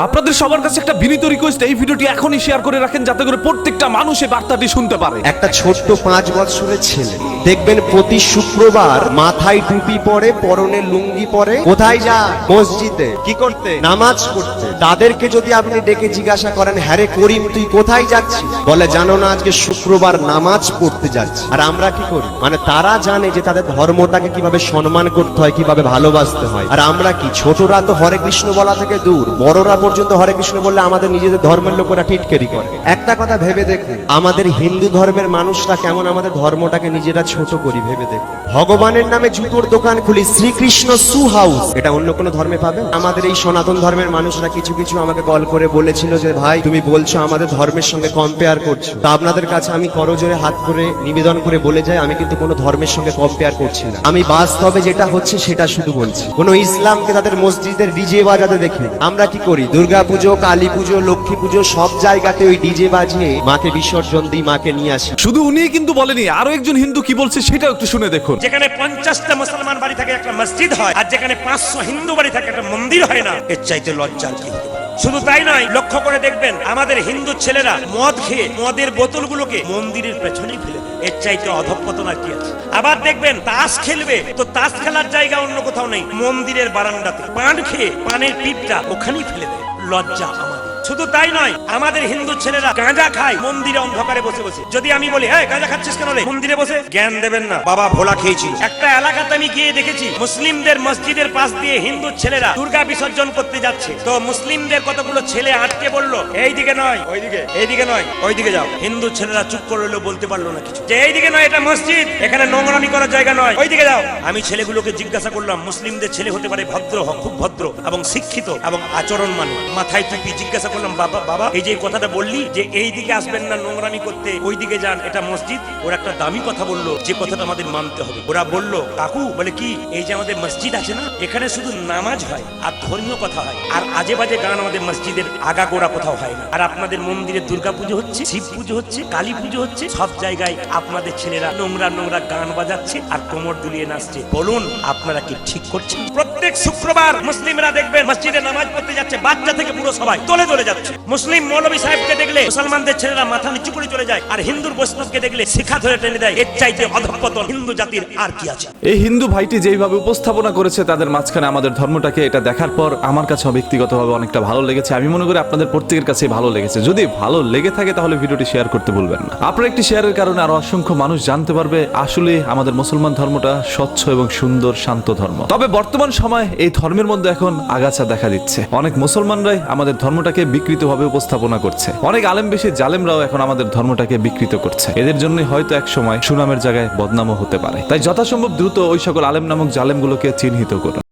আপনাদের সবার কাছে একটা বিনীত রিকোয়েস্ট এই ভিডিওটি এখনই শেয়ার করে রাখেন যাতে করে প্রত্যেকটা মানুষ এই বার্তাটি শুনতে পারে। একটা ছোট্ট পাঁচ বছরের ছেলে, দেখবেন প্রতি শুক্রবার মাথায় টুপি পরে, পরনে লুঙ্গি পরে, কোথায় যায় মসজিদে কি করতে, নামাজ পড়তে, তাদেরকে যদি আপনি ডেকে জিজ্ঞাসা করেন, হ্যারে করিম, তুই কোথায় যাচ্ছিস? বলে, জানো না, আজকে শুক্রবার নামাজ পড়তে যাচ্ছি। আর আমরা কি করি? মানে তারা জানে যে তাদের ধর্মটাকে কীভাবে সম্মান করতে হয়, কীভাবে ভালোবাসতে হয়। আর আমরা কি? ছোটরা তো হরে কৃষ্ণ বলা থেকে দূর, বড়রা পর্যন্ত হরে কৃষ্ণ বললে আমাদের নিজেদের ধর্মের লোকেরা টিটকেরি করে। একটা কথা ভেবে দেখুন। আমাদের হিন্দু ধর্মের মানুষরা কেমন আমাদের ধর্মটাকে নিজেরা ছোট করি ভেবে দেখুন। ভগবানের নামে জুতোর দোকান খুলি শ্রীকৃষ্ণ সু হাউস। এটা অন্য কোনো ধর্মে পাবে আমাদের এই সনাতন ধর্মের মানুষরা কিছু কিছু আমাকে কল করে বলেছিল যে ভাই তুমি বলছো আমাদের ধর্মের সঙ্গে কম্পেয়ার করছ। তা আপনাদের কাছে আমি করজোরে হাত করে নিবেদন করে বলে যাই আমি কিন্তু কোনো ধর্মের সঙ্গে কম্পেয়ার করছি না। আমি বাস্তবে যেটা হচ্ছে সেটা শুধু বলছি। কোন ইসলামকে তাদের মসজিদের ডিজে বাজাতে দেখি। আমরা কি করি? দুর্গা পুজো কালী পুজো লক্ষ্মী পুজো সব জায়গাতে ওই ডিজে বাজিয়ে মাকে বিসর্জন দিই মাকে নিয়ে আসি শুধু উনি কিন্তু বলেনি আরও একজন হিন্দু কি বলছে সেটাও একটু শুনে দেখুন যেখানে পঞ্চাশটা মুসলমান বাড়ি থাকে একটা মসজিদ হয় আর যেখানে পাঁচশো হিন্দু বাড়ি থাকে একটা মন্দির হয় না এর চাইতে লজ্জার কি? শুধু তাই নয়, লক্ষ্য করে দেখবেন আমাদের হিন্দু ছেলেরা মদ খেয়ে মদের বোতলগুলোকে মন্দিরের পেছনেই ফেলে। এর চাইতে অধপতন কি আছে? আবার দেখবেন তাস খেলবে, তো তাস খেলার জায়গা অন্য কোথাও নেই, মন্দিরের বারান্দাতে। পান খেয়ে পানের পিপটা ওখানেই ফেলে দেয়। লজ্জা আমাদের শুধু তাই নয় আমাদের হিন্দু ছেলেরা গাঁজা খায় মন্দিরে অন্ধকারে বসে বসে। যদি আমি বলি হ্যাঁ গাঁজা খাচ্ছিস কেন রে? মন্দিরে বসে জ্ঞান দেবেন না। বাবা ভোলা খেয়েছিল একটা এলাকাতে আমি গিয়ে দেখেছি মুসলিমদের মসজিদের পাশ দিয়ে হিন্দু ছেলেরা দুর্গা বিসর্জন করতে যাচ্ছে। তো মুসলিমদের কতগুলো ছেলে আটকে বলল এইদিকে নয়। ওইদিকে এইদিকে নয় ওইদিকে যাও। হিন্দু ছেলেরা চুপ করে রইল, বলতে পারল না কিছু। যে এইদিকে নয় এটা মসজিদ। এখানে নোংরামি করার জায়গা নয়। ওইদিকে যাও। আমি ছেলেগুলোকে জিজ্ঞাসা করলাম মুসলিমদের ছেলে হতে পারে ভদ্র খুব ভদ্র এবং শিক্ষিত এবং আচরণ মানে মাথায় টুপি জিজ্ঞাসা করলাম বাবা বাবা, এই যে কথাটা বললি যে এই দিকে আসবেন না নোংরামি করতে, ওই দিকে যান, এটা মসজিদ? ওরা একটা দামি কথা বলল, যে কথাটা আমাদের মানতে হবে। ওরা বলল, কাকু, বলে কি, এই যে আমাদের মসজিদ আছে না, এখানে শুধু নামাজ হয় আর ধর্মীয় কথা হয়, আর আজে বাজে গান আমাদের মসজিদের আগা গোড়া কোথাও হয় না। আর আপনাদের মন্দিরে দুর্গা পুজো হচ্ছে, শিব পুজো হচ্ছে, কালী পুজো হচ্ছে, সব জায়গায় আপনাদের ছেলেরা নোংরা নোংরা গান বাজাচ্ছে আর কোমর দুলিয়ে নাচছে। বলুন, আপনারা কি ঠিক করছেন? প্রত্যেক শুক্রবার মুসলিমরা দেখবেন মসজিদে নামাজ পড়তে যাচ্ছে, বাচ্চা থেকে পুরো সবাই, তোলে তোলে। যাচ্ছে। মুসলিম মৌলবী সাহেবকে দেখলে মুসলমানদের ছেলেরা মাথা নিচু করে চলে যায়, আর হিন্দুর বৈষ্ণবকে দেখলে শিখা ধরে টেনে দেয়, এর চাইতে অধঃপতন হিন্দু জাতির আর কি আছে? এই হিন্দু ভাইটি যেইভাবে উপস্থাপনা করেছে, তাদের মাঝখানে আমাদের ধর্মটাকে এটা দেখার পর আমার কাছে ব্যক্তিগতভাবে অনেকটা ভালো লেগেছে। আমি মনে করি আপনাদের প্রত্যেকের কাছে ভালো লেগেছে। যদি ভালো লেগে থাকে, তাহলে ভিডিওটি শেয়ার করতে ভুলবেন না। আপনার একটি শেয়ারের কারণে আরও অসংখ্য মানুষ জানতে পারবে, আসলে আমাদের মুসলমান ধর্মটা স্বচ্ছ এবং সুন্দর, শান্ত ধর্ম। তবে বর্তমান সময় এই ধর্মের মধ্যে এখন আগাছা দেখা দিচ্ছে। অনেক মুসলমানরাই আমাদের ধর্মটাকে বিকৃতভাবে উপস্থাপনা করছে। অনেক আলেম বেশি জালেমরাও এখন আমাদের ধর্মটাকে বিকৃত করছে। এদের জন্যই হয়তো এক সময় সুনামের জায়গায় বদনামও হতে পারে। তাই যথাসম্ভব দ্রুত ওই সকল আলেম নামক জালেমগুলোকে চিহ্নিত করুন।